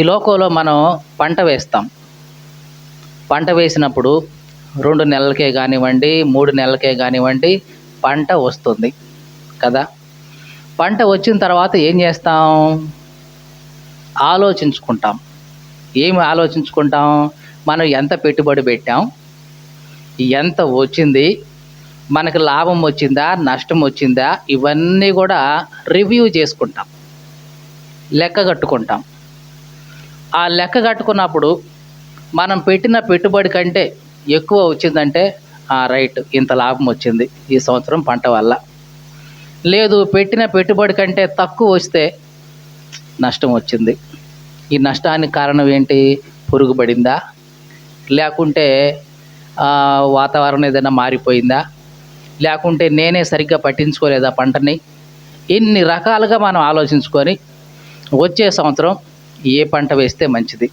ఈ లోకంలో మనం పంట వేస్తాం. పంట వేసినప్పుడు రెండు నెలలకే కానివ్వండి మూడు నెలలకే కానివ్వండి పంట వస్తుంది. కదా? పంట వచ్చిన తర్వాత ఏం చేస్తాం? ఆలోచించుకుంటాం. ఏమి ఆలోచించుకుంటాం? మనం ఎంత పెట్టుబడి పెట్టాం? ఎంత వచ్చింది? మనకు లాభం వచ్చిందా? నష్టం వచ్చిందా? ఇవన్నీ కూడా రివ్యూ చేసుకుంటాం. లెక్క కట్టుకుంటాం. ఆ లెక్క కట్టుకున్నప్పుడు మనం పెట్టిన పెట్టుబడి కంటే ఎక్కువ వచ్చిందంటే ఆ రైట్ ఇంత లాభం వచ్చింది ఈ సంవత్సరం పంట వల్ల. లేదు పెట్టిన పెట్టుబడి కంటే తక్కువ వస్తే నష్టం వచ్చింది. ఈ నష్టానికి కారణం ఏంటి? పురుగు పడిందా లేకుంటే వాతావరణం ఏదైనా మారిపోయిందా? లేకుంటే నేనే సరిగ్గా పట్టించుకోలేదా పంటని? ఇన్ని రకాలుగా మనం ఆలోచించుకొని వచ్చే సంవత్సరం ఏ పంట వేస్తే మంచిది?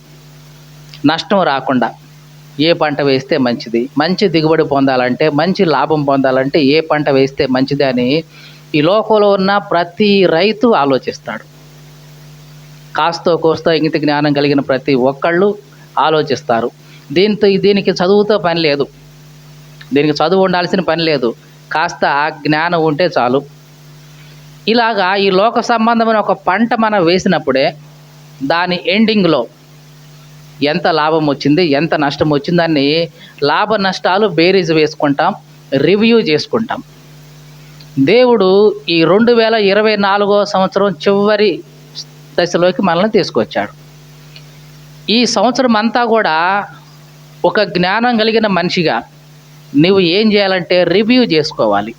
నష్టం రాకుండా ఏ పంట వేస్తే మంచిది? మంచి దిగుబడి పొందాలంటే మంచి లాభం పొందాలంటే ఏ పంట వేస్తే మంచిది అని ఈ లోకంలో ఉన్న ప్రతి రైతు ఆలోచిస్తాడు. కాస్తో కోస్తో ఇంగిత జ్ఞానం కలిగిన ప్రతి ఒక్కళ్ళు ఆలోచిస్తారు. దీంతో దీనికి చదువుతో పని లేదు. దీనికి చదువు ఉండాల్సిన పని లేదు. కాస్త జ్ఞానం ఉంటే చాలు. ఇలాగా ఈ లోక సంబంధమైన ఒక పంట మనం వేసినప్పుడే దాని ఎండింగ్లో ఎంత లాభం వచ్చింది ఎంత నష్టం వచ్చిందని లాభ నష్టాలు బేరీజ్ వేసుకుంటాం రివ్యూ చేసుకుంటాం. దేవుడు ఈ రెండు వేల ఇరవై నాలుగో సంవత్సరం చివరి దశలోకి మనల్ని తీసుకొచ్చాడు. ఈ సంవత్సరం అంతా కూడా ఒక జ్ఞానం కలిగిన మనిషిగా నువ్వు ఏం చేయాలంటే రివ్యూ చేసుకోవాలి.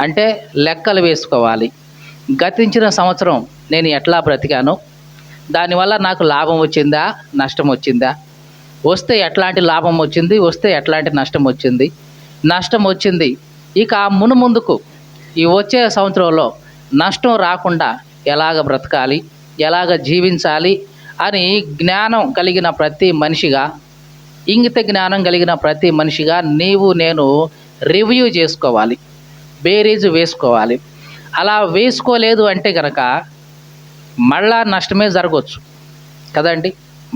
అంటే లెక్కలు వేసుకోవాలి. గతించిన సంవత్సరం నేను ఎట్లా బ్రతికాను? దానివల్ల నాకు లాభం వచ్చిందా? నష్టం వచ్చిందా? వస్తే ఎట్లాంటి లాభం వచ్చింది? వస్తే ఎట్లాంటి నష్టం వచ్చింది? నష్టం వచ్చింది. ఇక మును ముందుకు ఈ వచ్చే సంవత్సరంలో నష్టం రాకుండా ఎలాగ బ్రతకాలి? ఎలాగ జీవించాలి? అని జ్ఞానం కలిగిన ప్రతి మనిషిగా ఇంగిత జ్ఞానం కలిగిన ప్రతి మనిషిగా నీవు నేను రివ్యూ చేసుకోవాలి. బేరీజు వేసుకోవాలి. అలా వేసుకోలేదు అంటే కనుక మళ్ళా నష్టమే జరగవచ్చు కదండి?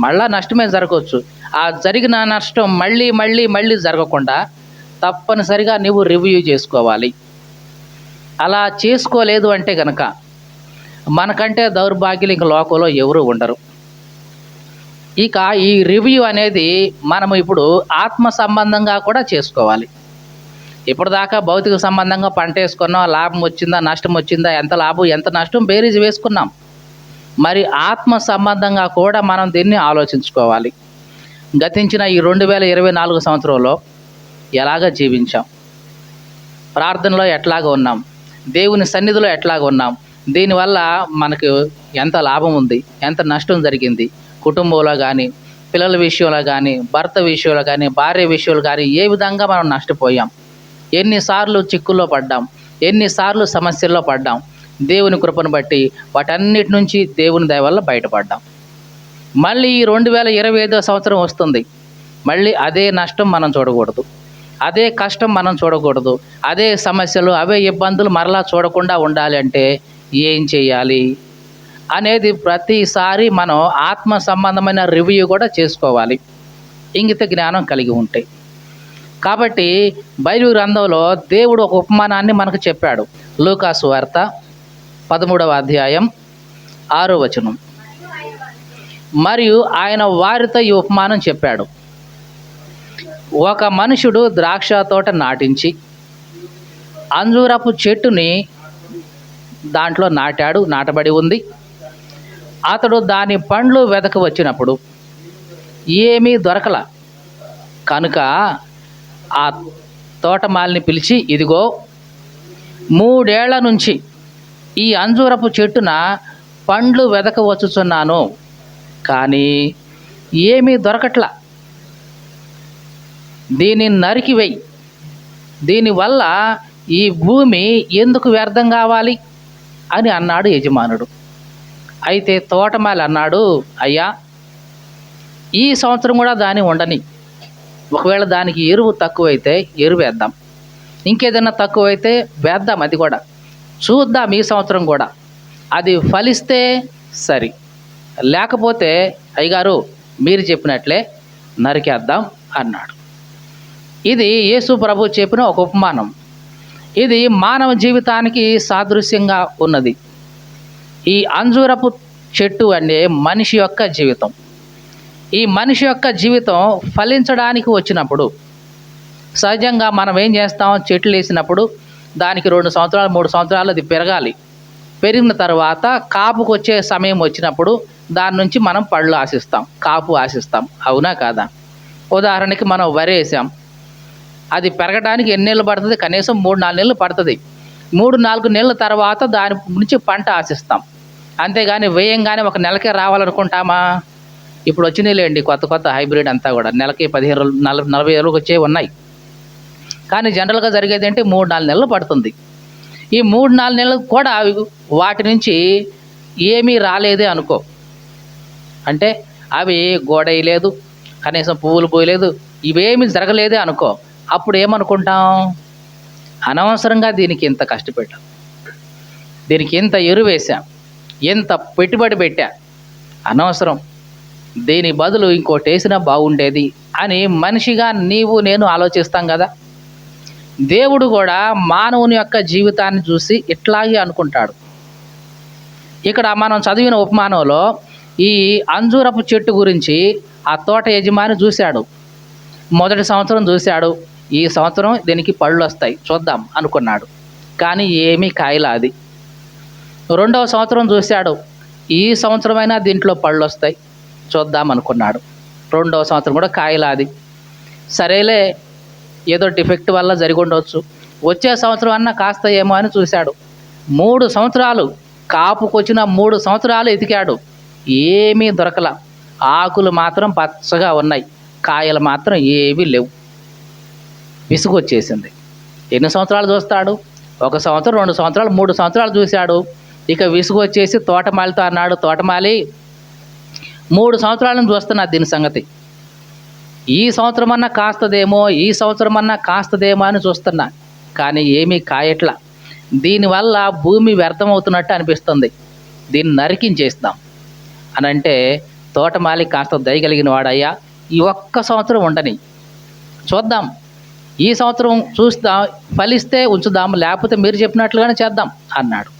మళ్ళా నష్టమే జరగవచ్చు ఆ జరిగిన నష్టం మళ్ళీ మళ్ళీ మళ్ళీ జరగకుండా తప్పనిసరిగా నువ్వు రివ్యూ చేసుకోవాలి. అలా చేసుకోలేదు అంటే కనుక మనకంటే దౌర్భాగ్యులు ఇంక లోకంలో ఎవరు ఉండరు. ఇక ఈ రివ్యూ అనేది మనము ఇప్పుడు ఆత్మ సంబంధంగా కూడా చేసుకోవాలి. ఇప్పటిదాకా భౌతిక సంబంధంగా పంట వేసుకున్నాం లాభం వచ్చిందా నష్టం వచ్చిందా ఎంత లాభం ఎంత నష్టం బేరీజ్ వేసుకున్నాం. మరి ఆత్మ సంబంధంగా కూడా మనం దీన్ని ఆలోచించుకోవాలి. గతించిన ఈ రెండు వేల ఇరవై నాలుగు సంవత్సరంలో ఎలాగ జీవించాం? ప్రార్థనలో ఎట్లాగ ఉన్నాం? దేవుని సన్నిధిలో ఎట్లాగ ఉన్నాం? దీనివల్ల మనకు ఎంత లాభం ఉంది? ఎంత నష్టం జరిగింది? కుటుంబంలో కానీ పిల్లల విషయంలో కానీ భర్త విషయంలో కానీ భార్య విషయంలో కానీ ఏ విధంగా మనం నష్టపోయాం? ఎన్నిసార్లు చిక్కుల్లో పడ్డాం? ఎన్నిసార్లు సమస్యల్లో పడ్డాం? దేవుని కృపను బట్టి వాటన్నిటి నుంచి దేవుని దయ వల్ల బయటపడ్డాం. మళ్ళీ ఈ రెండు వేల ఇరవై ఐదో సంవత్సరం వస్తుంది. మళ్ళీ అదే నష్టం మనం చూడకూడదు. అదే కష్టం మనం చూడకూడదు. అదే సమస్యలు అవే ఇబ్బందులు మరలా చూడకుండా ఉండాలి అంటే ఏం చేయాలి? అనేది ప్రతిసారి మనం ఆత్మ సంబంధమైన రివ్యూ కూడా చేసుకోవాలి. ఇంగిత జ్ఞానం కలిగి ఉంటే. కాబట్టి బైబిల్ గ్రంథంలో దేవుడు ఒక ఉపమానాన్ని మనకు చెప్పాడు. లూకాసు వార్త పదమూడవ అధ్యాయం ఆరో వచనం. మరియు ఆయన వారితో ఈ ఉపమానం చెప్పాడు. ఒక మనుషుడు ద్రాక్ష తోట నాటించి అంజూరపు చెట్టుని దాంట్లో నాటాడు నాటబడి ఉంది. అతడు దాని పండ్లు వెతక వచ్చినప్పుడు ఏమీ దొరకల. కనుక ఆ తోటమాలిని పిలిచి ఇదిగో మూడేళ్ళ నుంచి ఈ అంజూరపు చెట్టున పండ్లు వెదకవచ్చుచున్నాను కానీ ఏమీ దొరకట్లా. దీన్ని నరికివేయి. దీనివల్ల ఈ భూమి ఎందుకు వ్యర్థం కావాలి? అని అన్నాడు యజమానుడు. అయితే తోటమాలి అన్నాడు అయ్యా ఈ సంవత్సరం కూడా దాని ఉండని. ఒకవేళ దానికి ఎరువు తక్కువైతే ఎరువు వేద్దాం ఇంకేదైనా తక్కువైతే వేద్దాం అది కూడా. చూద్దాం ఈ సంవత్సరం కూడా. అది ఫలిస్తే సరి. లేకపోతే అయ్యగారు మీరు చెప్పినట్లే నరికేద్దాం అన్నాడు. ఇది యేసు ప్రభు చెప్పిన ఒక ఉపమానం. ఇది మానవ జీవితానికి సాదృశ్యంగా ఉన్నది. ఈ అంజూరపు చెట్టు అనే మనిషి యొక్క జీవితం. ఈ మనిషి యొక్క జీవితం ఫలించడానికి వచ్చినప్పుడు సహజంగా మనం ఏం చేస్తాం? చెట్లు వేసినప్పుడు దానికి రెండు సంవత్సరాలు మూడు సంవత్సరాలు అది పెరగాలి. పెరిగిన తర్వాత కాపుకు వచ్చే సమయం వచ్చినప్పుడు దాని నుంచి మనం పళ్ళు ఆశిస్తాం కాపు ఆశిస్తాం. అవునా కాదా? ఉదాహరణకి మనం వరి వేసాం అది పెరగడానికి ఎన్ని నెలలు పడుతుంది? కనీసం మూడు నాలుగు నెలలు పడుతుంది. మూడు నాలుగు నెలల తర్వాత దాని నుంచి పంట ఆశిస్తాం. అంతేగాని వేయంగానే ఒక నెలకే రావాలనుకుంటామా? ఇప్పుడు వచ్చినాయిలేండి కొత్త కొత్త హైబ్రిడ్ అంతా కూడా. నెలకి పదిహేను రోజులు నలభై నలభై రోజులకు వచ్చేవి ఉన్నాయి. కానీ జనరల్గా జరిగేది అంటే మూడు నాలుగు నెలలు పడుతుంది. ఈ మూడు నాలుగు నెలలు కూడా అవి- వాటి నుంచి ఏమీ రాలేదే అనుకో. అంటే అవి గోడ వేయలేదు కనీసం పువ్వులు పోయలేదు ఇవేమీ జరగలేదే అనుకో. అప్పుడు ఏమనుకుంటాం? అనవసరంగా దీనికి ఇంత కష్టపెట్టాం. దీనికి ఇంత ఎరువు వేసాం ఎంత పెట్టుబడి పెట్టా. అనవసరం. దీని బదులు ఇంకోటి వేసినా బాగుండేది అని మనిషిగా నీవు నేను ఆలోచిస్తాం కదా. దేవుడు కూడా మానవుని యొక్క జీవితాన్ని చూసి ఇట్లాగే అనుకుంటాడు. ఇక్కడ మనం చదివిన ఉపమానంలో ఈ అంజూరపు చెట్టు గురించి ఆ తోట యజమాని చూశాడు. మొదటి సంవత్సరం చూశాడు. ఈ సంవత్సరం దీనికి పళ్ళు వస్తాయి. చూద్దాం అనుకున్నాడు. కానీ ఏమీ కాయలా అది. రెండవ సంవత్సరం చూశాడు. ఈ సంవత్సరమైనా దీంట్లో పళ్ళు వస్తాయి. చూద్దాం అనుకున్నాడు. రెండవ సంవత్సరం కూడా కాయలాది సరేలే ఏదో డిఫెక్ట్ వల్ల జరిగి ఉండవచ్చు వచ్చే సంవత్సరం అన్నా కాస్త ఏమో అని చూశాడు. మూడు సంవత్సరాలు కాపుకొచ్చిన మూడు సంవత్సరాలు ఎతికాడు. ఏమీ దొరకల. ఆకులు మాత్రం పచ్చగా ఉన్నాయి. కాయలు మాత్రం ఏమీ లేవు. విసుగు వచ్చేసింది ఎన్ని సంవత్సరాలు చూస్తాడు? ఒక సంవత్సరం రెండు సంవత్సరాలు మూడు సంవత్సరాలు చూశాడు. ఇక విసుగు వచ్చేసి తోటమాలితో అన్నాడు తోటమాలి మూడు సంవత్సరాలను చూస్తున్నా దీని సంగతి. ఈ సంవత్సరం అన్నా కాస్తదేమో ఈ సంవత్సరం అన్నా కాస్తదేమో అని చూస్తున్నా. కానీ ఏమీ కాయట్లా. దీనివల్ల భూమి వ్యర్థమవుతున్నట్టు అనిపిస్తుంది. దీన్ని నరికించేస్తాం. అని అంటే తోటమాలి కాస్త దయగలిగిన వాడయ్యా ఈ ఒక్క సంవత్సరం ఉండని. చూద్దాం. ఈ సంవత్సరం చూస్తాం ఫలిస్తే ఉంచుదాం లేకపోతే మీరు చెప్పినట్లుగానే చేద్దాం అన్నాడు.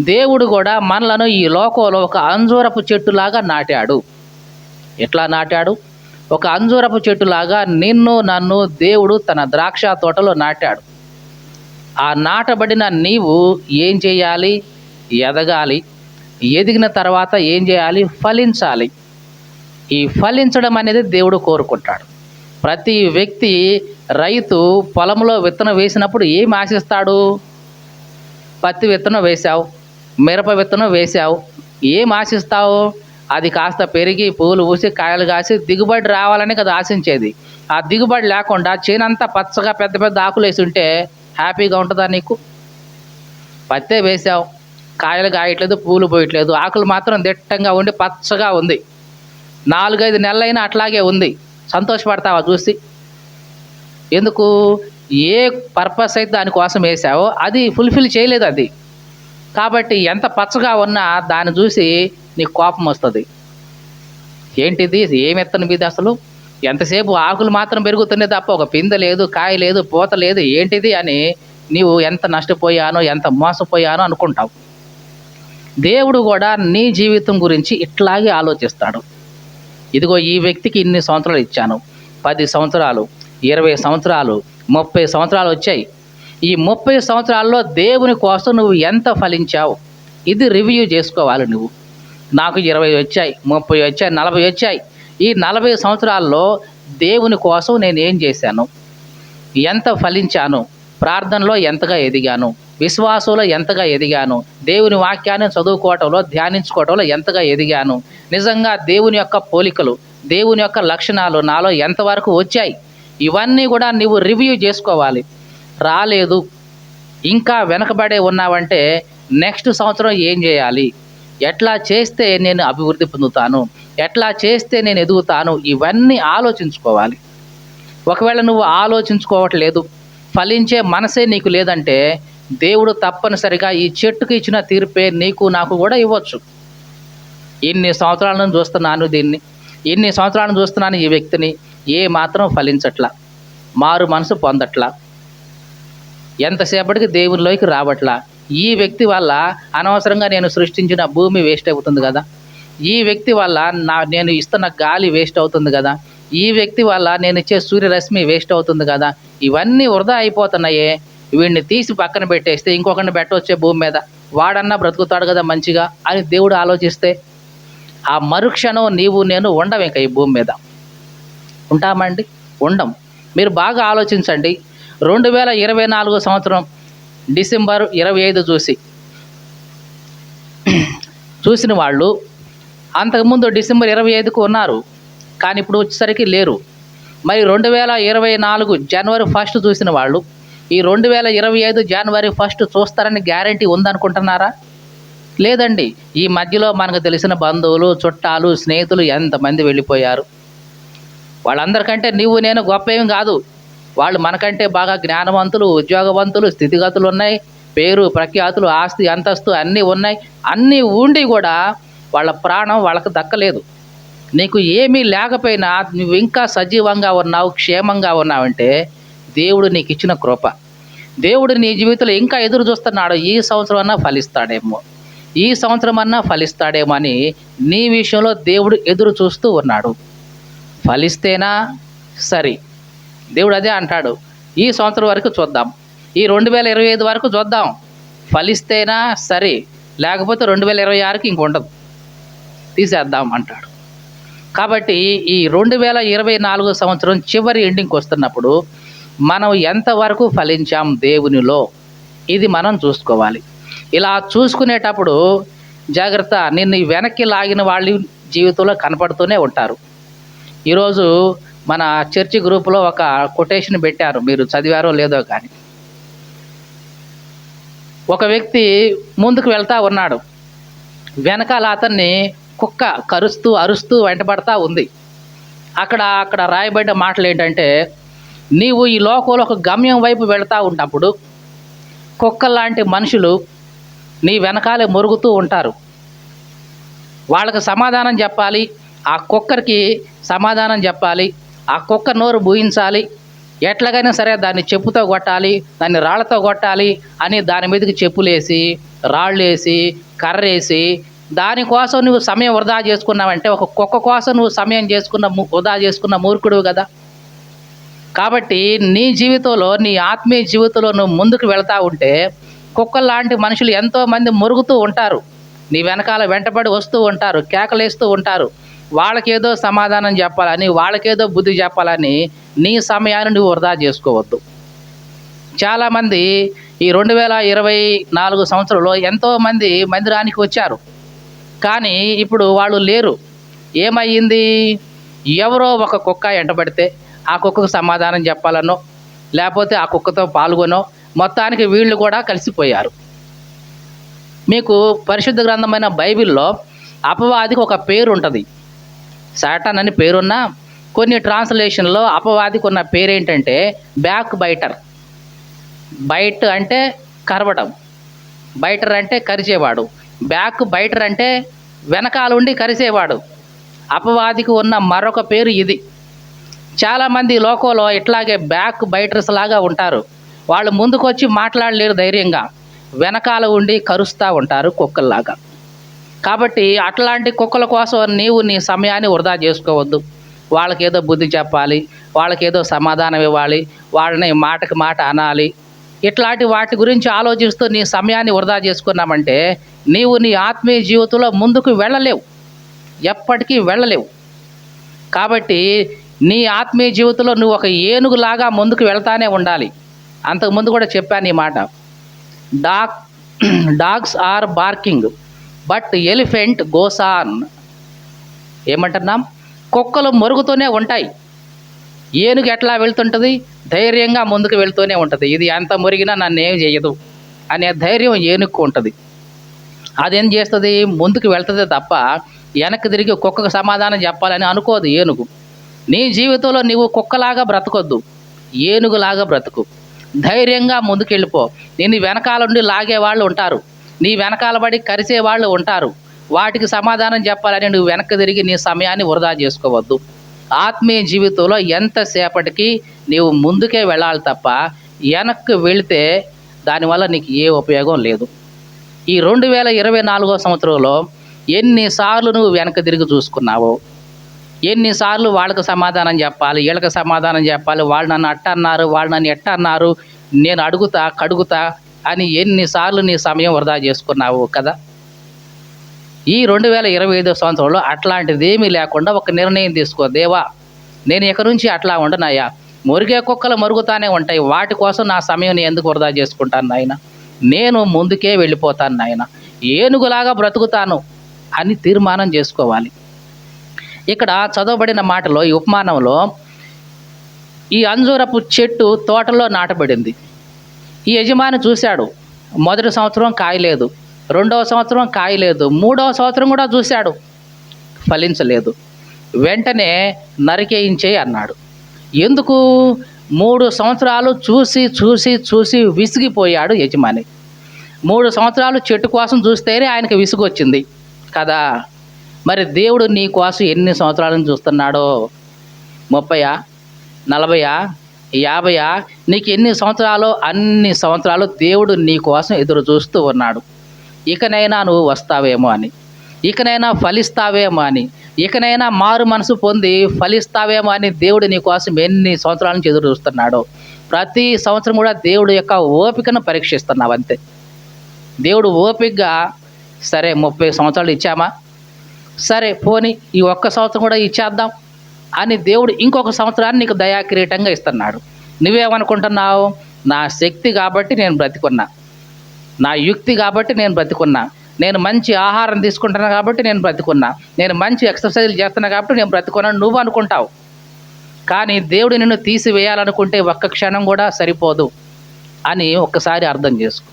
దేవుడు కూడా మనలను ఈ లోకంలో ఒక అంజూరపు చెట్టులాగా నాటాడు. ఎట్లా నాటాడు? ఒక అంజూరపు చెట్టులాగా నిన్ను నన్ను దేవుడు తన ద్రాక్ష తోటలో నాటాడు. ఆ నాటబడిన నీవు ఏం చేయాలి? ఎదగాలి. ఎదిగిన తర్వాత ఏం చేయాలి? ఫలించాలి. ఈ ఫలించడం అనేది దేవుడు కోరుకుంటాడు. ప్రతి వ్యక్తి రైతు పొలంలో విత్తనం వేసినప్పుడు ఏం ఆశిస్తాడు? పత్తి విత్తనం వేశావు మిరప విత్తనం వేశావు ఏం ఆశిస్తావు? అది కాస్త పెరిగి పూలు పూసి కాయలు కాసి దిగుబడి రావాలని కదా ఆశించేది. ఆ దిగుబడి లేకుండా చేనంతా పచ్చగా పెద్ద పెద్ద ఆకులు వేసి ఉంటే హ్యాపీగా ఉంటుందా నీకు? పత్తే వేసావు. కాయలు కాయట్లేదు పూలు పోయట్లేదు. ఆకులు మాత్రం దిట్టంగా ఉండి పచ్చగా ఉంది. నాలుగైదు నెలలైనా అట్లాగే ఉంది. సంతోషపడతావా చూసి? ఎందుకు? ఏ పర్పస్ అయితే దానికోసం వేసావో అది ఫుల్ఫిల్ చేయలేదు అది. కాబట్టి ఎంత పచ్చగా ఉన్నా దాన్ని చూసి నీకు కోపం వస్తుంది. ఏంటిది? ఏం ఎత్తను మీద అసలు? ఎంతసేపు ఆకులు మాత్రం పెరుగుతున్నాయి తప్ప ఒక పిందె లేదు కాయ లేదు పూత లేదు ఏంటిది అని నీవు ఎంత నష్టపోయానో ఎంత మోసపోయానో అనుకుంటావు. దేవుడు కూడా నీ జీవితం గురించి ఇట్లాగే ఆలోచిస్తాడు. ఇదిగో ఈ వ్యక్తికి ఇన్ని సంవత్సరాలు ఇచ్చాను. పది సంవత్సరాలు ఇరవై సంవత్సరాలు ముప్పై సంవత్సరాలు వచ్చాయి. ఈ ముప్పై సంవత్సరాల్లో దేవుని కోసం నువ్వు ఎంత ఫలించావు? ఇది రివ్యూ చేసుకోవాలి నువ్వు. నాకు ఇరవై వచ్చాయి ముప్పై వచ్చాయి నలభై వచ్చాయి. ఈ నలభై సంవత్సరాల్లో దేవుని కోసం నేను ఏం చేశాను? ఎంత ఫలించాను? ప్రార్థనలో ఎంతగా ఎదిగాను? విశ్వాసంలో ఎంతగా ఎదిగాను? దేవుని వాక్యాన్ని చదువుకోవటంలో ధ్యానించుకోవటంలో ఎంతగా ఎదిగాను? నిజంగా దేవుని యొక్క పోలికలు దేవుని యొక్క లక్షణాలు నాలో ఎంతవరకు వచ్చాయి? ఇవన్నీ కూడా నువ్వు రివ్యూ చేసుకోవాలి. రాలేదు. ఇంకా వెనకబడే ఉన్నావంటే నెక్స్ట్ సంవత్సరం ఏం చేయాలి? ఎట్లా చేస్తే నేను అభివృద్ధి పొందుతాను? ఎట్లా చేస్తే నేను ఎదుగుతాను? ఇవన్నీ ఆలోచించుకోవాలి. ఒకవేళ నువ్వు ఆలోచించుకోవట్లేదు ఫలించే మనసే నీకు లేదంటే దేవుడు తప్పనిసరిగా ఈ చెట్టుకు ఇచ్చిన తీర్పే నీకు నాకు కూడా ఇవ్వచ్చు. ఇన్ని సంవత్సరాలను చూస్తున్నాను దీన్ని. ఇన్ని సంవత్సరాలను చూస్తున్నాను ఈ వ్యక్తిని. ఏ మాత్రం ఫలించట్లా. మారు మనసు పొందట్లా. ఎంతసేపటికి దేవునిలోకి రావట్లా. ఈ వ్యక్తి వల్ల అనవసరంగా నేను సృష్టించిన భూమి వేస్ట్ అవుతుంది కదా. ఈ వ్యక్తి వల్ల నా నేను ఇస్తున్న గాలి వేస్ట్ అవుతుంది కదా. ఈ వ్యక్తి వల్ల నేను ఇచ్చే సూర్యరశ్మి వేస్ట్ అవుతుంది కదా. ఇవన్నీ వృధా అయిపోతున్నాయే. వీడిని తీసి పక్కన పెట్టేస్తే ఇంకొకరిని పెట్టవచ్చే భూమి మీద. వాడన్నా బ్రతుకుతాడు కదా మంచిగా అని దేవుడు ఆలోచిస్తే ఆ మరుక్షణం నీవు నేను ఉండం ఇంకా ఈ భూమి మీద. ఉంటామండి ఉండం. మీరు బాగా ఆలోచించండి. రెండు వేల ఇరవై నాలుగు సంవత్సరం డిసెంబర్ ఇరవై ఐదు చూసి. చూసిన వాళ్ళు అంతకుముందు డిసెంబర్ ఇరవై ఐదుకు ఉన్నారు కానీ ఇప్పుడు వచ్చేసరికి లేరు. మరి రెండు వేల ఇరవై నాలుగు జనవరి ఫస్ట్ చూసిన వాళ్ళు ఈ రెండు వేల ఇరవై ఐదు జనవరి ఫస్ట్ చూస్తారని గ్యారంటీ ఉందనుకుంటున్నారా? లేదండి. ఈ మధ్యలో మనకు తెలిసిన బంధువులు చుట్టాలు స్నేహితులు ఎంతమంది వెళ్ళిపోయారు? వాళ్ళందరికంటే నువ్వు నేను గొప్ప ఏం కాదు. వాళ్ళు మనకంటే బాగా జ్ఞానవంతులు ఉద్యోగవంతులు స్థితిగతులు ఉన్నాయి పేరు ప్రఖ్యాతులు ఆస్తి అంతస్తు అన్నీ ఉన్నాయి. అన్నీ ఉండి కూడా వాళ్ళ ప్రాణం వాళ్ళకు దక్కలేదు. నీకు ఏమీ లేకపోయినా నువ్వు ఇంకా సజీవంగా ఉన్నావు క్షేమంగా ఉన్నావంటే దేవుడు నీకు ఇచ్చిన కృప. దేవుడు నీ జీవితంలో ఇంకా ఎదురు చూస్తున్నాడు. ఈ సంవత్సరం అన్నా ఫలిస్తాడేమో. ఈ సంవత్సరం అన్నా ఫలిస్తాడేమో అని నీ విషయంలో దేవుడు ఎదురు చూస్తూ ఉన్నాడు. ఫలిస్తేనా? సరే. దేవుడు అదే అంటాడు. ఈ సంవత్సరం వరకు చూద్దాం. ఈ రెండు వేల ఇరవై ఐదు వరకు చూద్దాం. ఫలిస్తేనా సరే లేకపోతే రెండు వేల ఇరవై ఆరుకి ఇంక ఉండదు. తీసేద్దాం అంటాడు. కాబట్టి ఈ రెండు వేల ఇరవై నాలుగు సంవత్సరం చివరి ఎండింగ్కి వస్తున్నప్పుడు మనం ఎంతవరకు ఫలించాం దేవునిలో? ఇది మనం చూసుకోవాలి. ఇలా చూసుకునేటప్పుడు జాగ్రత్త నిన్ను వెనక్కి లాగిన వాళ్ళు జీవితంలో కనపడుతూనే ఉంటారు. ఈరోజు మన చర్చి గ్రూపులో ఒక కొటేషన్ పెట్టారు. మీరు చదివారో లేదో కానీ. ఒక వ్యక్తి ముందుకు వెళ్తా ఉన్నాడు. వెనకాల అతన్ని కుక్క కరుస్తూ అరుస్తూ వెంటబడతా ఉంది. అక్కడ అక్కడ రాయబడ్డ మాటలు ఏంటంటే నీవు ఈ లోకంలో ఒక గమ్యం వైపు వెళ్తూ ఉన్నప్పుడు కుక్కలాంటి మనుషులు నీ వెనకాలే మురుగుతూ ఉంటారు. వాళ్ళకి సమాధానం చెప్పాలి. ఆ కుక్కరికి సమాధానం చెప్పాలి. ఆ కుక్క నోరు బూయించాలి. ఎట్లాగైనా సరే దాన్ని చెప్పుతో కొట్టాలి దాన్ని రాళ్ళతో కొట్టాలి అని దాని మీదకి చెప్పులేసి రాళ్ళు వేసి కర్రేసి దానికోసం నువ్వు సమయం వృధా చేసుకున్నావంటే ఒక కుక్క కోసం నువ్వు సమయం చేసుకున్న ము- వృధా చేసుకున్న మూర్ఖుడు కదా. కాబట్టి నీ జీవితంలో నీ ఆత్మీయ జీవితంలో నువ్వు ముందుకు వెళ్తా ఉంటే కుక్కలాంటి మనుషులు ఎంతోమంది మురుగుతూ ఉంటారు. నీ వెనకాల వెంటబడి వస్తూ ఉంటారు కేకలేస్తూ ఉంటారు. వాళ్ళకేదో సమాధానం చెప్పాలని వాళ్ళకేదో బుద్ధి చెప్పాలని నీ సమయాన్ని నువ్వు వృధా చేసుకోవద్దు. చాలామంది ఈ రెండు వేల ఇరవై నాలుగు సంవత్సరంలో ఎంతోమంది మందిరానికి వచ్చారు. కానీ ఇప్పుడు వాళ్ళు లేరు. ఏమయ్యింది? ఎవరో ఒక కుక్క ఎంటబడితే ఆ కుక్కకు సమాధానం చెప్పాలనో లేకపోతే ఆ కుక్కతో పాల్గొనో మొత్తానికి వీళ్ళు కూడా కలిసిపోయారు. మీకు పరిశుద్ధ గ్రంథమైన బైబిల్లో అపవాదికి ఒక పేరు ఉంటుంది సాటన్ అని పేరున్న కొన్ని ట్రాన్స్లేషన్లో అపవాదికి ఉన్న పేరు ఏంటంటే బ్యాక్ బైటర్. బైట్ అంటే కరవడం. బైటర్ అంటే కరిచేవాడు. బ్యాక్ బైటర్ అంటే వెనకాల ఉండి కరిసేవాడు. అపవాదికి ఉన్న మరొక పేరు ఇది. చాలామంది లోకంలో ఇట్లాగే బ్యాక్ బైటర్స్ లాగా ఉంటారు. వాళ్ళు ముందుకొచ్చి మాట్లాడలేరు ధైర్యంగా. వెనకాల ఉండి కరుస్తూ ఉంటారు కుక్కల్లాగా. కాబట్టి అట్లాంటి కుక్కల కోసం నీవు నీ సమయాన్ని వృధా చేసుకోవద్దు. వాళ్ళకేదో బుద్ధి చెప్పాలి వాళ్ళకేదో సమాధానం ఇవ్వాలి వాళ్ళని మాటకి మాట అనాలి. ఇట్లాంటి వాటి గురించి ఆలోచిస్తూ నీ సమయాన్ని వృధా చేసుకున్నామంటే నీవు నీ ఆత్మీయ జీవితంలో ముందుకు వెళ్ళలేవు. ఎప్పటికీ వెళ్ళలేవు. కాబట్టి నీ ఆత్మీయ జీవితంలో నువ్వు ఒక ఏనుగులాగా ముందుకు వెళ్తానే ఉండాలి. అంతకుముందు కూడా చెప్పాను ఈ మాట. Dog dogs are barking. But elephant goes on. ఏమంటున్నాం? కుక్కలు మరుగుతూనే ఉంటాయి. ఏనుగు ఎట్లా వెళ్తుంటుంది? ధైర్యంగా ముందుకు వెళ్తూనే ఉంటుంది. ఇది ఎంత మురిగినా నన్ను ఏం చేయదు అనే ధైర్యం ఏనుక్కు ఉంటుంది. అదేం చేస్తుంది? ముందుకు వెళ్తుంది తప్ప వెనక్కి తిరిగి కుక్కకు సమాధానం చెప్పాలని అనుకోదు ఏనుగు. నీ జీవితంలో నీవు కుక్కలాగా బ్రతకొద్దు. ఏనుగులాగా బ్రతుకు. ధైర్యంగా ముందుకెళ్ళిపో. నేను వెనకాల నుండి లాగే వాళ్ళు ఉంటారు. నీ వెనకాల పడి వాళ్ళు ఉంటారు. వాటికి సమాధానం చెప్పాలని నువ్వు వెనక్కి తిరిగి నీ సమయాన్ని వృధా చేసుకోవద్దు. ఆత్మీయ జీవితంలో ఎంతసేపటికి నీవు ముందుకే వెళ్ళాలి తప్ప వెనక్కి వెళితే దానివల్ల నీకు ఏ ఉపయోగం లేదు. ఈ రెండు వేల ఇరవై నాలుగో సంవత్సరంలో ఎన్నిసార్లు నువ్వు వెనక తిరిగి చూసుకున్నావో ఎన్నిసార్లు వాళ్ళకి సమాధానం చెప్పాలి వీళ్ళకి సమాధానం చెప్పాలి వాళ్ళు నన్ను అట్ట అన్నారు వాళ్ళు నన్ను ఎట్ట అన్నారు నేను అడుగుతా కడుగుతా అని ఎన్నిసార్లు నీ సమయం వృధా చేసుకున్నావు కదా? ఈ రెండు వేల ఇరవై ఐదో సంవత్సరంలో అట్లాంటిది ఏమీ లేకుండా ఒక నిర్ణయం తీసుకో. దేవా నేను ఇక నుంచి అట్లా ఉండనాయా మురిగే కుక్కలు మరుగుతానే ఉంటాయి. వాటి కోసం నా సమయం ఎందుకు వృధా చేసుకుంటాను నాయన? నేను ముందుకే వెళ్ళిపోతాను నాయన. ఏనుగులాగా బ్రతుకుతాను అని తీర్మానం చేసుకోవాలి. ఇక్కడ చదవబడిన మాటలో ఈ ఉపమానంలో ఈ అంజూరపు చెట్టు తోటలో నాటబడింది. ఈ యజమాని చూశాడు. మొదటి సంవత్సరం కాయలేదు. రెండవ సంవత్సరం కాయలేదు. మూడవ సంవత్సరం కూడా చూశాడు. ఫలించలేదు. వెంటనే నరికేయించే అన్నాడు. ఎందుకు? మూడు సంవత్సరాలు చూసి చూసి చూసి విసిగిపోయాడు యజమాని. మూడు సంవత్సరాలు చెట్టు కోసం చూస్తేనే ఆయనకి విసుగు వచ్చింది కదా? మరి దేవుడు నీ కోసం ఎన్ని సంవత్సరాలను చూస్తున్నాడో? ముప్పయా? నలభయా? యాభయా నీకు ఎన్ని సంవత్సరాలు అన్ని సంవత్సరాలు దేవుడు నీ కోసం ఎదురు చూస్తూ ఉన్నాడు. ఇకనైనా నువ్వు వస్తావేమో అని. ఇకనైనా ఫలిస్తావేమో అని. ఇకనైనా మారు మనసు పొంది ఫలిస్తావేమో అని దేవుడు నీ కోసం ఎన్ని సంవత్సరాల నుంచి ఎదురు చూస్తున్నాడో. ప్రతి సంవత్సరం కూడా దేవుడు యొక్క ఓపికను పరీక్షిస్తున్నావు అంతే. దేవుడు ఓపికగా సరే ముప్పై సంవత్సరాలు ఇచ్చామా? సరే పోని ఈ ఒక్క సంవత్సరం కూడా ఇచ్చేద్దాం. అని దేవుడు ఇంకొక సంవత్సరాన్ని నీకు దయాకిరీటంగా ఇస్తున్నాడు. నువ్వేమనుకుంటున్నావు? నా శక్తి కాబట్టి నేను బ్రతికున్నా. నా యుక్తి కాబట్టి నేను బ్రతికున్నా. నేను మంచి ఆహారం తీసుకుంటున్నా కాబట్టి నేను బ్రతికున్నా. నేను మంచి ఎక్సర్సైజ్లు చేస్తున్నా కాబట్టి నేను బ్రతికున్నాను నువ్వు అనుకుంటావు. కానీ దేవుడు నిన్ను తీసివేయాలనుకుంటే ఒక్క క్షణం కూడా సరిపోదు అని ఒక్కసారి అర్థం చేసుకో.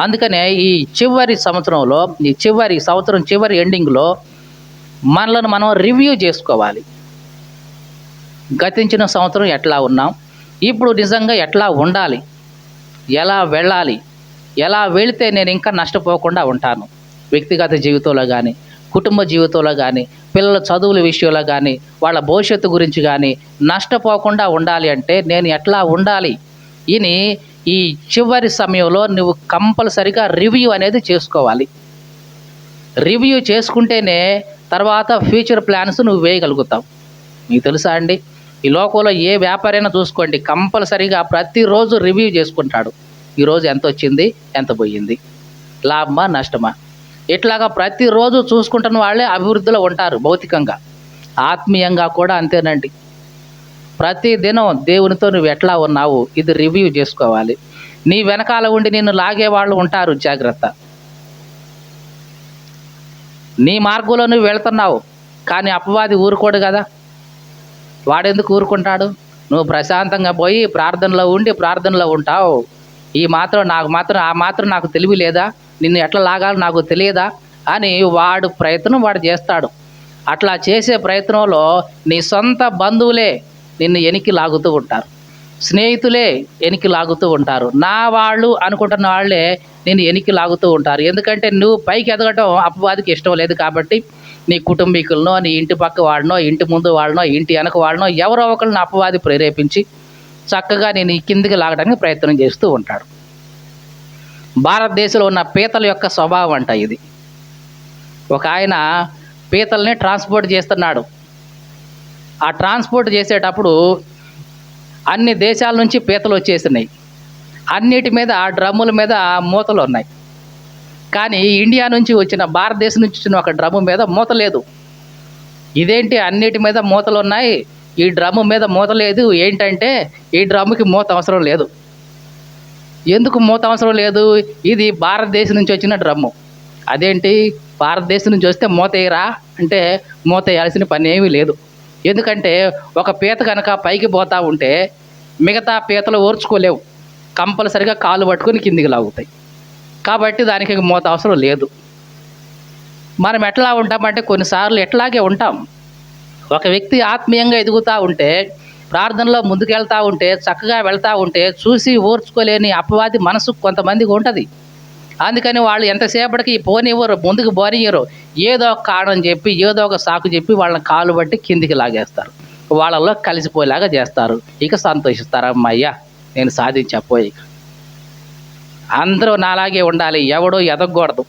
అందుకనే ఈ చివరి సంవత్సరంలో ఈ చివరి సంవత్సరం చివరి ఎండింగ్లో మనలను మనం రివ్యూ చేసుకోవాలి. గతించిన సంవత్సరం ఎట్లా ఉన్నాం? ఇప్పుడు నిజంగా ఎట్లా ఉండాలి? ఎలా వెళ్ళాలి? ఎలా వెళితే నేను ఇంకా నష్టపోకుండా ఉంటాను? వ్యక్తిగత జీవితంలో కానీ కుటుంబ జీవితంలో కానీ పిల్లల చదువుల విషయంలో కానీ వాళ్ళ భవిష్యత్తు గురించి కానీ నష్టపోకుండా ఉండాలి అంటే నేను ఎట్లా ఉండాలి? ఇని ఈ చివరి సమయంలో నువ్వు కంపల్సరిగా రివ్యూ అనేది చేసుకోవాలి. రివ్యూ చేసుకుంటేనే తర్వాత ఫ్యూచర్ ప్లాన్స్ నువ్వు వేయగలుగుతావు. మీకు తెలుసా అండి? ఈ లోకంలో ఏ వ్యాపారైనా చూసుకోండి కంపల్సరీగా ప్రతిరోజు రివ్యూ చేసుకుంటాడు. ఈరోజు ఎంత వచ్చింది ఎంత పోయింది? లాభమా నష్టమా? ఇట్లాగా ప్రతిరోజు చూసుకుంటున్న వాళ్ళే అభివృద్ధిలో ఉంటారు భౌతికంగా. ఆత్మీయంగా కూడా అంతేనండి. ప్రతి దినం దేవునితో నువ్వు ఎట్లా ఉన్నావు ఇది రివ్యూ చేసుకోవాలి. నీ వెనకాల ఉండి నిన్ను లాగే వాళ్ళు ఉంటారు జాగ్రత్త. నీ మార్గంలో నువ్వు వెళ్తున్నావు కానీ అపవాది ఊరుకోడు కదా. వాడెందుకు ఊరుకుంటాడు? నువ్వు ప్రశాంతంగా పోయి ప్రార్థనలో ఉండి ప్రార్థనలో ఉంటావు. ఈ మాత్రం నాకు మాత్రం ఆ మాత్రం నాకు తెలివి లేదా? నిన్ను ఎట్లా లాగాలో నాకు తెలియదా? అని వాడు ప్రయత్నం వాడు చేస్తాడు. అట్లా చేసే ప్రయత్నంలో నీ సొంత బంధువులే నిన్ను ఎనికి లాగుతూ ఉంటారు. స్నేహితులే ఎనికి లాగుతూ ఉంటారు. నా వాళ్ళు అనుకుంటున్న వాళ్ళే నేను ఎనికి లాగుతూ ఉంటారు. ఎందుకంటే నువ్వు పైకి ఎదగటం అపవాదికి ఇష్టం లేదు కాబట్టి నీ కుటుంబీకులనో నీ ఇంటి పక్క వాళ్ళనో ఇంటి ముందు వాళ్ళనో ఇంటి వెనక వాళ్ళనో ఎవరో ఒకరిని అపవాది ప్రేరేపించి చక్కగా నేను ఈ కిందికి లాగడానికి ప్రయత్నం చేస్తూ ఉంటాడు. భారతదేశంలో ఉన్న పీతల యొక్క స్వభావం అంట ఇది. ఒక ఆయన పీతల్ని ట్రాన్స్పోర్ట్ చేస్తున్నాడు. ఆ ట్రాన్స్పోర్ట్ చేసేటప్పుడు అన్ని దేశాల నుంచి పీతలు వచ్చేసినాయి. అన్నిటి మీద ఆ డ్రమ్ముల మీద మూతలు ఉన్నాయి. కానీ ఇండియా నుంచి వచ్చిన భారతదేశం నుంచి వచ్చిన ఒక డ్రమ్ము మీద మూత లేదు. ఇదేంటి? అన్నిటి మీద మూతలు ఉన్నాయి. ఈ డ్రమ్ము మీద మూత లేదు. ఏంటంటే ఈ డ్రమ్ముకి మూత అవసరం లేదు. ఎందుకు మూత అవసరం లేదు? ఇది భారతదేశం నుంచి వచ్చిన డ్రమ్ము. అదేంటి? భారతదేశం నుంచి వస్తే మూత వేయరా? అంటే మూత వేయాల్సిన పని ఏమీ లేదు. ఎందుకంటే ఒక పీత కనుక పైకి పోతా ఉంటే మిగతా పీతలు ఓర్చుకోలేవు. కంపల్సరిగా కాలు పట్టుకొని కిందికి లాగుతాయి. కాబట్టి దానికి మూత అవసరం లేదు. మనం ఎట్లా ఉంటామంటే కొన్నిసార్లు ఎట్లాగే ఉంటాం. ఒక వ్యక్తి ఆత్మీయంగా ఎదుగుతూ ఉంటే ప్రార్థనలో ముందుకెళ్తూ ఉంటే చక్కగా వెళ్తూ ఉంటే చూసి ఓర్చుకోలేని అపవాది మనసు కొంతమందికి ఉంటుంది. అందుకని వాళ్ళు ఎంతసేపటికి పోనివ్వరు ముందుకు పోనివ్వరు ఏదో ఒక కారణం చెప్పి ఏదో ఒక సాకు చెప్పి వాళ్ళని కాలు బట్టి కిందికి లాగేస్తారు. వాళ్ళల్లో కలిసిపోయేలాగా చేస్తారు. ఇక సంతోషిస్తారు అమ్మయ్యా నేను సాధించపోయి అందరూ నాలాగే ఉండాలి ఎవడో ఎదగకూడదు.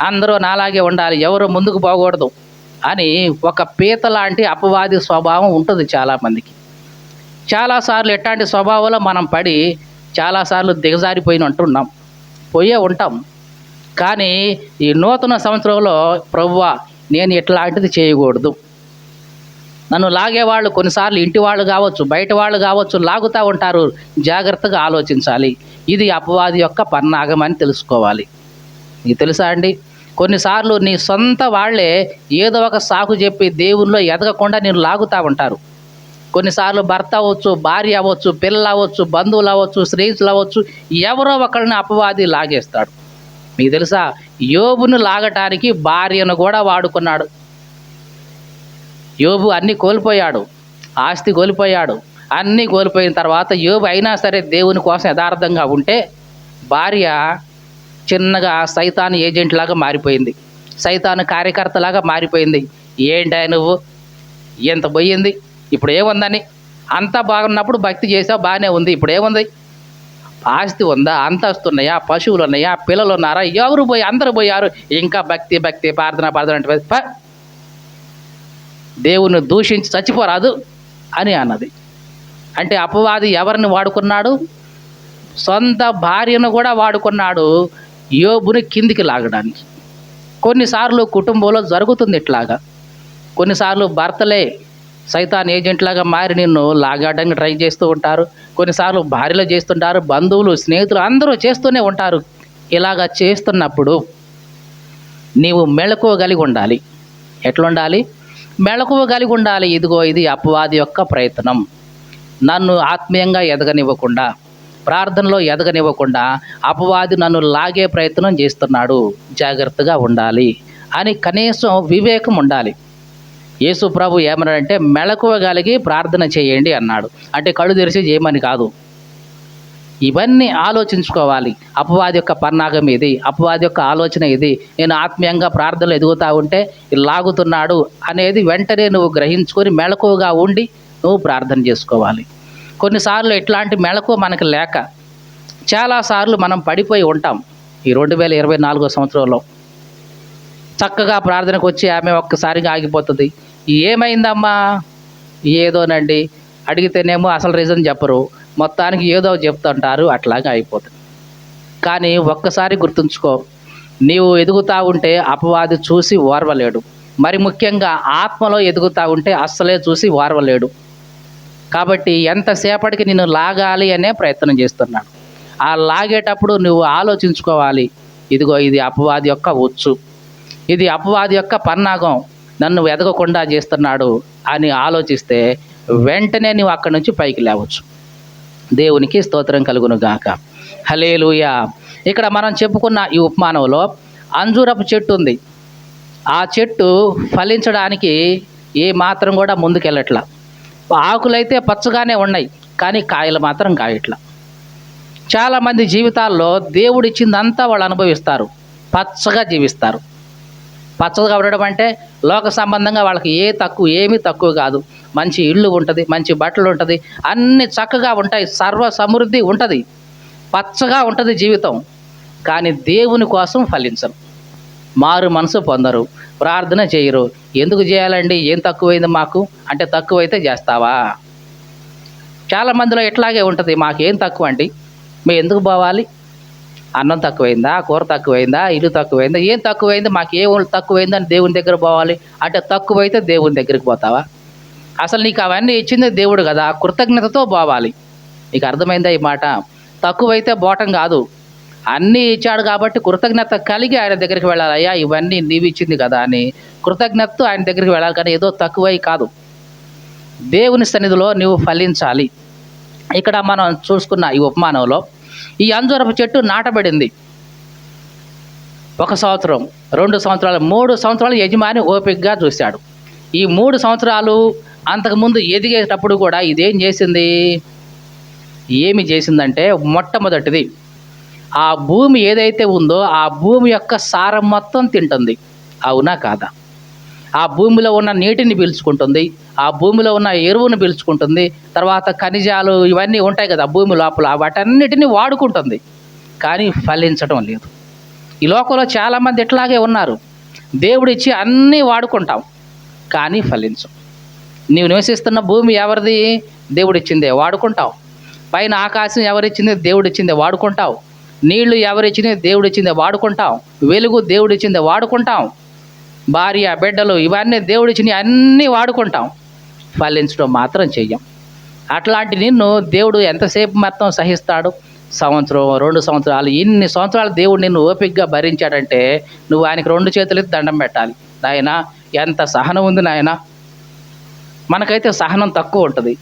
అందరూ నాలాగే ఉండాలి ఎవరు ముందుకు పోకూడదు అని ఒక పీత లాంటి అపవాది స్వభావం ఉంటుంది చాలామందికి. చాలాసార్లు ఎట్లాంటి స్వభావంలో మనం పడి చాలాసార్లు దిగజారిపోయిన ఉంటున్నాం పోయే ఉంటాం. కానీ ఈ నూతన సంవత్సరంలో ప్రభువా నేను ఇట్లాంటిది చేయకూడదు. నన్ను లాగేవాళ్ళు కొన్నిసార్లు ఇంటి వాళ్ళు కావచ్చు బయట వాళ్ళు కావచ్చు లాగుతూ ఉంటారు. జాగ్రత్తగా ఆలోచించాలి. ఇది అపవాది యొక్క పన్నాగం అని తెలుసుకోవాలి. నీకు తెలుసా అండి? కొన్నిసార్లు నీ సొంత వాళ్ళే ఏదో ఒక సాకు చెప్పి దేవుల్లో ఎదగకుండా నేను లాగుతూ ఉంటారు. కొన్నిసార్లు భర్త అవ్వచ్చు భార్య అవ్వచ్చు పిల్లలు అవ్వచ్చు బంధువులు అవ్వచ్చు స్నేహితులు అవ్వచ్చు ఎవరో ఒకరిని అపవాది లాగేస్తాడు. మీకు తెలుసా? యోబును లాగటానికి భార్యను కూడా వాడుకున్నాడు. యోబు అన్నీ కోల్పోయాడు ఆస్తి కోల్పోయాడు అన్నీ కోల్పోయిన తర్వాత యోబు అయినా సరే దేవుని కోసం యథార్థంగా ఉంటే భార్య చిన్నగా సైతాన్ ఏజెంట్ లాగా మారిపోయింది. సైతాన్ కార్యకర్తలాగా మారిపోయింది. ఏంటా నువ్వు? ఎంత పోయింది. ఇప్పుడు ఏముందని? అంతా బాగున్నప్పుడు భక్తి చేసావు బాగానే ఉంది. ఇప్పుడు ఏముంది? ఆస్తి ఉందా? అంతస్తు ఉన్నాయా? పశువులు ఉన్నాయా? పిల్లలు ఉన్నారా? ఎవరు పోయి? అందరు పోయారు. ఇంకా భక్తి భక్తి ప్రార్థన ప్రార్థన అంటే దేవుని దూషించి చచ్చిపోరాదు అని అన్నది. అంటే అపవాది ఎవరిని వాడుకున్నాడు? సొంత భార్యను కూడా వాడుకున్నాడు యోబుని కిందికి లాగడానికి. కొన్నిసార్లు కుటుంబంలో జరుగుతుంది ఇట్లాగా. కొన్నిసార్లు భర్తలే సైతాన్ ఏజెంట్లాగా మారి నిన్ను లాగడానికి ట్రై చేస్తూ ఉంటారు. కొన్నిసార్లు భార్యలు చేస్తుంటారు బంధువులు స్నేహితులు అందరూ చేస్తూనే ఉంటారు. ఇలాగా చేస్తున్నప్పుడు నీవు మెళకువగలిగి ఉండాలి. ఎట్లుండాలి? మెళకువగలిగి ఉండాలి. ఇదిగో ఇది అపవాది యొక్క ప్రయత్నం. నన్ను ఆత్మీయంగా ఎదగనివ్వకుండా ప్రార్థనలో ఎదగనివ్వకుండా అపవాది నన్ను లాగే ప్రయత్నం చేస్తున్నాడు. జాగ్రత్తగా ఉండాలి. అని కనీసం వివేకం ఉండాలి. యేసు ప్రభు ఏమన్నాడంటే మెళకువగలిగి ప్రార్థన చేయండి అన్నాడు. అంటే కళ్ళు తెరిచి చేయమని కాదు. ఇవన్నీ ఆలోచించుకోవాలి. అపవాది యొక్క పన్నాగం ఇది అపవాది యొక్క ఆలోచన ఇది నేను ఆత్మీయంగా ప్రార్థనలు ఎదుగుతా ఉంటే లాగుతున్నాడు అనేది వెంటనే నువ్వు గ్రహించుకొని మెళకువగా ఉండి నువ్వు ప్రార్థన చేసుకోవాలి. కొన్నిసార్లు ఇట్లాంటి మెళకు మనకు లేక చాలాసార్లు మనం పడిపోయి ఉంటాం ఈ రెండు వేల ఇరవై నాలుగో సంవత్సరంలో. చక్కగా ప్రార్థనకు వచ్చి ఆమె ఒక్కసారిగా ఆగిపోతుంది. ఏమైందమ్మా? ఏదోనండి. అడిగితేనేమో అసలు రీజన్ చెప్పరు. మొత్తానికి ఏదో చెప్తుంటారు అట్లాగే అయిపోతుంది. కానీ ఒక్కసారి గుర్తుంచుకో నీవు ఎదుగుతా ఉంటే అపవాది చూసి ఓర్వలేడు. మరి ముఖ్యంగా ఆత్మలో ఎదుగుతా ఉంటే అస్సలే చూసి ఓర్వలేడు. కాబట్టి ఎంతసేపటికి నిన్ను లాగాలి అనే ప్రయత్నం చేస్తున్నాడు. ఆ లాగేటప్పుడు నువ్వు ఆలోచించుకోవాలి. ఇదిగో ఇది అపవాది యొక్క ఉచ్చు ఇది అపవాది యొక్క పన్నాగం. నన్ను ఎదగకుండా చేస్తున్నాడు అని ఆలోచిస్తే వెంటనే నువ్వు అక్కడి నుంచి పైకి లేవచ్చు. దేవునికి స్తోత్రం కలుగును గాక. హలేలుయ ఇక్కడ మనం చెప్పుకున్న ఈ ఉపమానంలో అంజూరపు చెట్టు ఉంది. ఆ చెట్టు ఫలించడానికి ఏ మాత్రం కూడా ముందుకెళ్ళట్లా. ఆకులైతే పచ్చగానే ఉన్నాయి కానీ కాయలు మాత్రం కాయట్లా. చాలామంది జీవితాల్లో దేవుడిచ్చిందంతా వాళ్ళు అనుభవిస్తారు పచ్చగా జీవిస్తారు. పచ్చగా ఉండడం అంటే లోక సంబంధంగా వాళ్ళకి ఏ తక్కువ ఏమీ తక్కువ కాదు. మంచి ఇల్లు ఉంటుంది మంచి బట్టలు ఉంటుంది అన్ని చక్కగా ఉంటాయి సర్వ సమృద్ధి ఉంటుంది. పచ్చగా ఉంటుంది జీవితం కానీ దేవుని కోసం ఫలించరు. మారు మనసు పొందరు. ప్రార్థన చేయరు. ఎందుకు చేయాలండి? ఏం తక్కువైంది మాకు? అంటే తక్కువైతే చేస్తావా? చాలా మందిలో ఇట్లాగే ఉంటుంది మాకేం తక్కువ అండి. మేము ఎందుకు పోవాలి? అన్నం తక్కువైందా? కూర తక్కువైందా? ఇల్లు తక్కువైందా? ఏం తక్కువైంది? మాకు ఏ తక్కువైంది అని దేవుని దగ్గర పోవాలి? అంటే తక్కువైతే దేవుని దగ్గరికి పోతావా? అసలు నీకు అవన్నీ ఇచ్చింది దేవుడు కదా కృతజ్ఞతతో పోవాలి. నీకు అర్థమైందా ఈ మాట? తక్కువైతే పోవటం కాదు. అన్నీ ఇచ్చాడు కాబట్టి కృతజ్ఞత కలిగి ఆయన దగ్గరికి వెళ్ళాలి. అయ్యా ఇవన్నీ నీవి ఇచ్చింది కదా అని కృతజ్ఞతతో ఆయన దగ్గరికి వెళ్ళాలి కానీ ఏదో తక్కువై కాదు. దేవుని సన్నిధిలో నువ్వు ఫలించాలి. ఇక్కడ మనం చూసుకున్న ఈ ఉపమానంలో ఈ అంజూరపు చెట్టు నాటబడింది. ఒక సంవత్సరం రెండు సంవత్సరాలు మూడు సంవత్సరాలు యజమాని ఓపికగా చూశాడు. ఈ మూడు సంవత్సరాలు అంతకుముందు ఎదిగేటప్పుడు కూడా ఇదేం చేసింది? ఏమి చేసిందంటే మొట్టమొదటిది ఆ భూమి ఏదైతే ఉందో ఆ భూమి యొక్క సారం మొత్తం తింటుంది. అవునా కాదా? ఆ భూమిలో ఉన్న నీటిని పీల్చుకుంటుంది ఆ భూమిలో ఉన్న ఎరువును పీల్చుకుంటుంది తర్వాత ఖనిజాలు ఇవన్నీ ఉంటాయి కదా భూమి లోపల వాటన్నిటిని వాడుకుంటుంది. కానీ ఫలించడం లేదు. ఈ లోకంలో చాలామంది ఇట్లాగే ఉన్నారు. దేవుడిచ్చి అన్నీ వాడుకుంటాం కానీ ఫలించం. నీవు నివసిస్తున్న భూమి ఎవరిది? దేవుడిచ్చిందే వాడుకుంటావు. పైన ఆకాశం ఎవరిచ్చింది? దేవుడిచ్చిందే వాడుకుంటావు. నీళ్ళు ఎవరిచ్చింది? దేవుడిచ్చిందే. వాడుకుంటాం. వెలుగు దేవుడిచ్చిందే. వాడుకుంటాం. భార్య బిడ్డలు ఇవన్నీ దేవుడిచ్చిన అన్నీ వాడుకుంటాం. ఫలించడం మాత్రం చెయ్యం. అట్లాంటి నిన్ను దేవుడు ఎంతసేపు మొత్తం సహిస్తాడు? సంవత్సరం రెండు సంవత్సరాలు. ఇన్ని సంవత్సరాలు దేవుడు నిన్ను ఓపికగా భరించాడంటే నువ్వు ఆయనకి రెండు చేతులు దండం పెట్టాలి. నాయన ఎంత సహనం ఉంది నాయన. మనకైతే సహనం తక్కువ ఉంటుంది.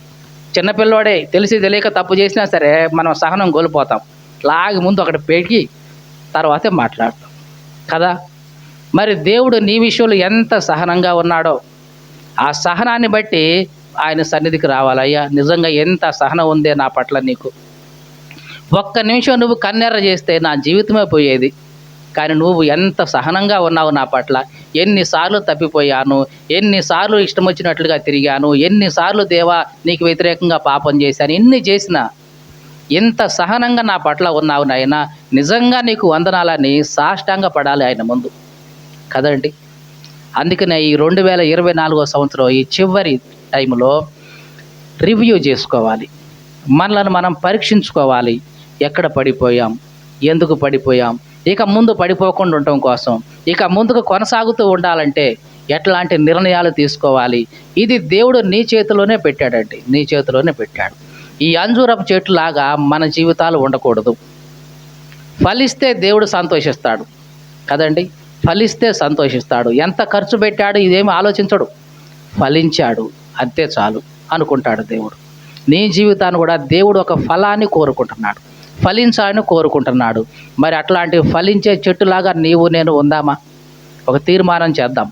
చిన్నపిల్లోడే తెలిసి తెలియక తప్పు చేసినా సరే మనం సహనం కోల్పోతాం. లాగి ముందు ఒకటి పెట్టి తర్వాతే మాట్లాడతాం. కదా? మరి దేవుడు నీ విషయంలో ఎంత సహనంగా ఉన్నాడో ఆ సహనాన్ని బట్టి ఆయన సన్నిధికి రావాలయ్యా. నిజంగా ఎంత సహనం ఉందే నా పట్ల నీకు. ఒక్క నిమిషం నువ్వు కన్నెర్ర చేస్తే నా జీవితమే పోయేది. కానీ నువ్వు ఎంత సహనంగా ఉన్నావు నా పట్ల. ఎన్నిసార్లు తప్పిపోయాను ఎన్నిసార్లు ఇష్టం వచ్చినట్లుగా తిరిగాను ఎన్నిసార్లు దేవా నీకు వ్యతిరేకంగా పాపం చేశాను ఎన్ని చేసినా ఇంత సహనంగా నా పట్ల ఉన్నావు నాయన. నిజంగా నీకు వందనాలని సాష్టాంగ పడాలి ఆయన ముందు. కదండి? అందుకనే ఈ రెండు వేల ఇరవై నాలుగో సంవత్సరం ఈ చివరి టైంలో రివ్యూ చేసుకోవాలి. మనలను మనం పరీక్షించుకోవాలి. ఎక్కడ పడిపోయాం? ఎందుకు పడిపోయాం? ఇక ముందు పడిపోకుండా ఉండటం కోసం ఇక ముందుకు కొనసాగుతూ ఉండాలంటే ఎట్లాంటి నిర్ణయాలు తీసుకోవాలి? ఇది దేవుడు నీ చేతిలోనే పెట్టాడండి. నీ చేతిలోనే పెట్టాడు. ఈ అంజూరపు చెట్టులాగా మన జీవితాలు ఉండకూడదు. ఫలిస్తే దేవుడు సంతోషిస్తాడు. కదండి? ఫలిస్తే సంతోషిస్తాడు. ఎంత ఖర్చు పెట్టాడు ఇదేమి ఆలోచించడు. ఫలించాడు. అంతే చాలు అనుకుంటాడు దేవుడు. నీ జీవితాన్ని కూడా దేవుడు ఒక ఫలాన్ని కోరుకుంటున్నాడు. ఫలించాలని కోరుకుంటున్నాడు. మరి అట్లాంటి ఫలించే చెట్టులాగా నీవు నేను ఉందామా? ఒక తీర్మానం చేద్దాం.